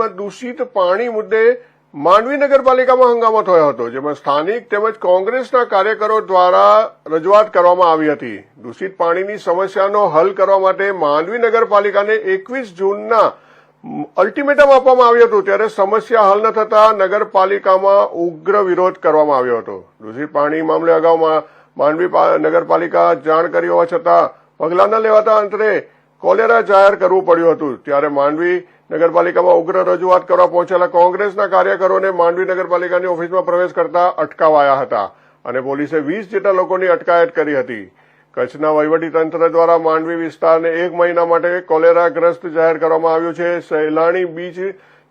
વિસ્તારમાં દૂષિત પાણી મુદ્દે માંડવી નગરપાલિકામાં હંગામો થયો હતો, જેમાં સ્થાનિક તેમજ કોંગ્રેસના કાર્યકરો દ્વારા રજૂઆત કરવામાં આવી હતી. દૂષિત પાણીની સમસ્યાનો હલ કરવા માટે માંડવી નગરપાલિકાને એકવીસ જૂનના અલ્ટિમેટમ આપવામાં આવ્યું હતું, ત્યારે સમસ્યા હલ ન થતા નગરપાલિકામાં ઉગ્ર વિરોધ કરવામાં આવ્યો હતો. દૂષિત પાણી મામલે અગાઉ માંડવી નગરપાલિકા જાણ કરી હોવા છતાં પગલાં ન લેવાતા અંતરે કોલેરા જાહેર કરવું પડ્યું હતું. ત્યારે માંડવી નગરપાલિકામાં ઉગ્ર રજૂઆત કરવા પહોંચેલા કોંગ્રેસના કાર્યકરોને માંડવી નગરપાલિકાની ઓફિસમાં પ્રવેશ કરતા અટકાવાયા હતા અને પોલીસે વીસ જેટલા લોકોની અટકાયત કરી હતી. કચ્છના વહીવટીતંત્ર દ્વારા માંડવી વિસ્તારને એક મહિના માટે કોલેરાગ્રસ્ત જાહેર કરવામાં આવ્યું છે. સહેલાણી બીચ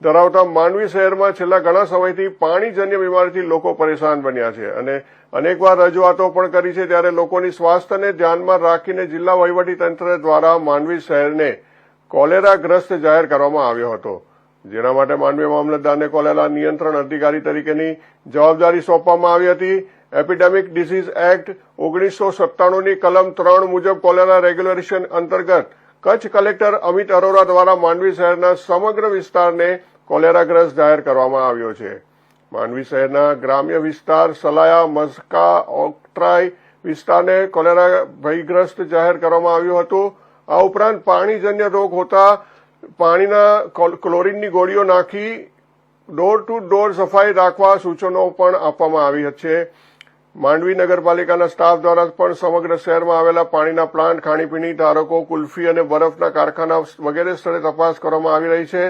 ધરાવતા માંડવી શહેરમાં છેલ્લા ઘણા સમયથી પાણીજન્ય બીમારીથી લોકો પરેશાન બન્યા છે અને અનેકવાર રજૂઆતો પણ કરી છે ત્યારે લોકોની સ્વાસ્થ્યને ધ્યાનમાં રાખીને જિલ્લા વહીવટીતંત્ર દ્વારા માંડવી શહેરને કોલેરાગ્રસ્ત જાહેર કરવામાં આવ્યો હતો. જેના માટે માંડવી મામલતદારને કોલેરા નિયંત્રણ અધિકારી તરીકેની જવાબદારી સોંપવામાં આવી હતી. એપિડેમિક ડિસીઝ એક્ટ ઓગણીસો સત્તાણુંની કલમ ત્રણ મુજબ કોલેરા રેગ્યુલેશન અંતર્ગત કચ્છ કલેક્ટર અમિત અરોરા દ્વારા માંડવી શહેરના સમગ્ર વિસ્તારને કોલેરાગ્રસ્ત જાહેર કરવામાં આવ્યો છે. માંડવી શહેરના ગ્રામ્ય વિસ્તાર સલાયા મસ્કા ઓક્ટ્રાય વિસ્તારને કોલેરા ભયગ્રસ્ત જાહેર કરવામાં આવ્યું હતું. આ ઉપરાંત પાણીજન્ય રોગ હોતા પાણીના કોલ- ક્લોરીનની ગોળીઓ નાખી, ડોર ટુ ડોર સફાઈ રાખવા સૂચનો પણ આપવામાં આવી છે. માંડવી નગરપાલિકાના સ્ટાફ દ્વારા પણ સમગ્ર શહેરમાં આવેલા પાણીના પ્લાન્ટ, ખાણીપીણી, ધારકો, કુલ્ફી અને બરફના કારખાના વગેરે સ્થળે તપાસ કરવામાં આવી રહી છે.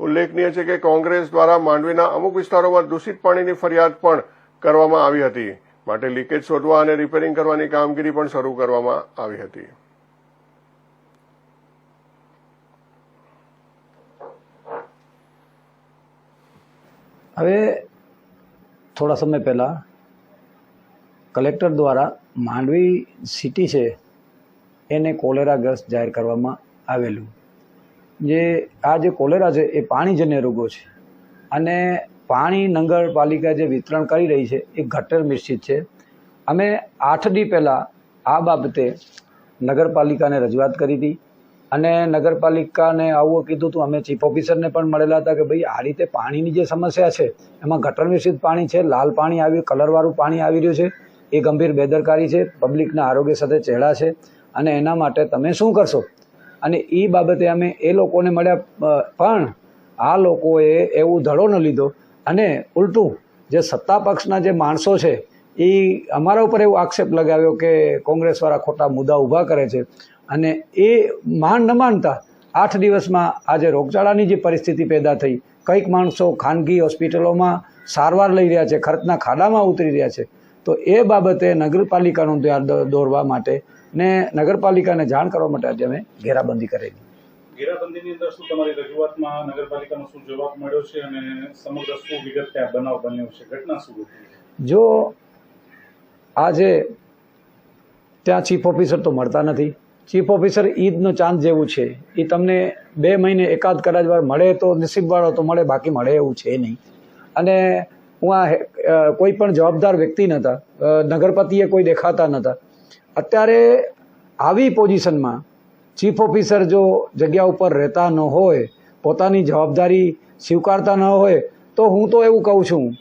ઉલ્લેખનીય છે કે કોંગ્રેસ દ્વારા માંડવીના અમુક વિસ્તારોમાં દૂષિત પાણીની ફરિયાદ પણ કરવામાં આવી હતી. માટે લીકેજ શોધવા અને રિપેરિંગ કરવાની કામગીરી પણ શરૂ કરવામાં આવી હતી. હવે થોડા સમય પહેલાં કલેક્ટર દ્વારા માંડવી સિટી છે, એને કોલેરાગ્રસ્ત જાહેર કરવામાં આવેલું. જે આ જે કોલેરા છે, એ પાણીજન્ય રોગો છે. અને પાણી નગરપાલિકા જે વિતરણ કરી રહી છે, એ ગટર મિશ્રિત છે. અમે આઠ દી પહેલાં આ બાબતે નગરપાલિકાને રજૂઆત કરી હતી અને નગરપાલિકાને આવું કીધું હતું. અમે ચીફ ઓફિસરને પણ મળેલા હતા કે ભાઈ, આ રીતે પાણીની જે સમસ્યા છે, એમાં ગટર મિશ્રિત પાણી છે, લાલ પાણી આવ્યું, કલરવાળું પાણી આવી રહ્યું છે. એ ગંભીર બેદરકારી છે, પબ્લિકના આરોગ્ય સાથે ચેડા છે અને એના માટે તમે શું કરશો? અને એ બાબતે અમે એ લોકોને મળ્યા પણ આ લોકોએ એવું ધડો ન લીધો. અને ઉલટું, જે સત્તા પક્ષના જે માણસો છે, એ અમારા ઉપર એવો આક્ષેપ લગાવ્યો કે કોંગ્રેસવાળા ખોટા મુદ્દા ઊભા કરે છે. અને એ માન ન માનતા, આઠ દિવસમાં આજે રોગચાળાની જે પરિસ્થિતિ પેદા થઈ, કંઈક માણસો ખાનગી હોસ્પિટલોમાં સારવાર લઈ રહ્યા છે, ખર્ચના ખાડામાં ઉતરી રહ્યા છે. તો એ બાબતે નગરપાલિકાનું ધ્યાન દોરવા માટે ને નગરપાલિકાને જાણ કરવા માટે આજે અમે ઘેરાબંધી કરેલી. ઘેરાબંધીની અંદર શું તમારી રજૂઆતમાં નગરપાલિકાનો શું જવાબ મળ્યો છે અને સમગ્ર શું વિગત ત્યાં બનાવ બન્યો છે? ઘટના શું હતી જો આજે ત્યાં ચીફ ઓફિસર તો મળતા નથી. ચીફ ઓફિસર ઈદનો ચાંદ જેવું છે. એ તમને બે મહિને એકાદ કદાચ વાર મળે તો નસીબવાળો તો મળે બાકી મળે એવું છે નહીં. અને હું આ કોઈ પણ જવાબદાર વ્યક્તિ નહોતા નગરપતિએ કોઈ દેખાતા નહોતા અત્યારે આવી પોઝિશનમાં ચીફ ઓફિસર જો જગ્યા ઉપર રહેતા ન હોય, પોતાની જવાબદારી સ્વીકારતા ન હોય, તો હું તો એવું કહું છું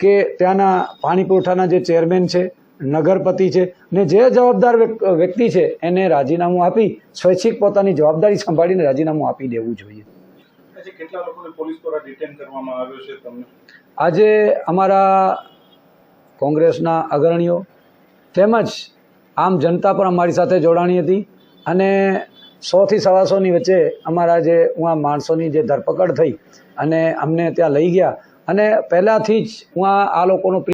કે ત્યાંના પાણી પુરવઠાના જે ચેરમેન છે, નગરપતિ છે, ને જે જવાબદાર વ્યક- વ્યક્તિ છે, એને રાજીનામું આપી, સ્વૈચ્છિક પોતાની જવાબદારી સંભાળીને રાજીનામું આપી દેવું જોઈએ. આજે અમારા કોંગ્રેસના અગ્રણીઓ તેમજ આમ જનતા પણ અમારી સાથે જોડાણી હતી અને સોથી સવાસોની વચ્ચે અમારા જે ઉવા માણસોની જે ધરપકડ થઈ અને અમને ત્યાં લઈ ગયા અને પહેલાંથી જ ઉવા આ લોકોનો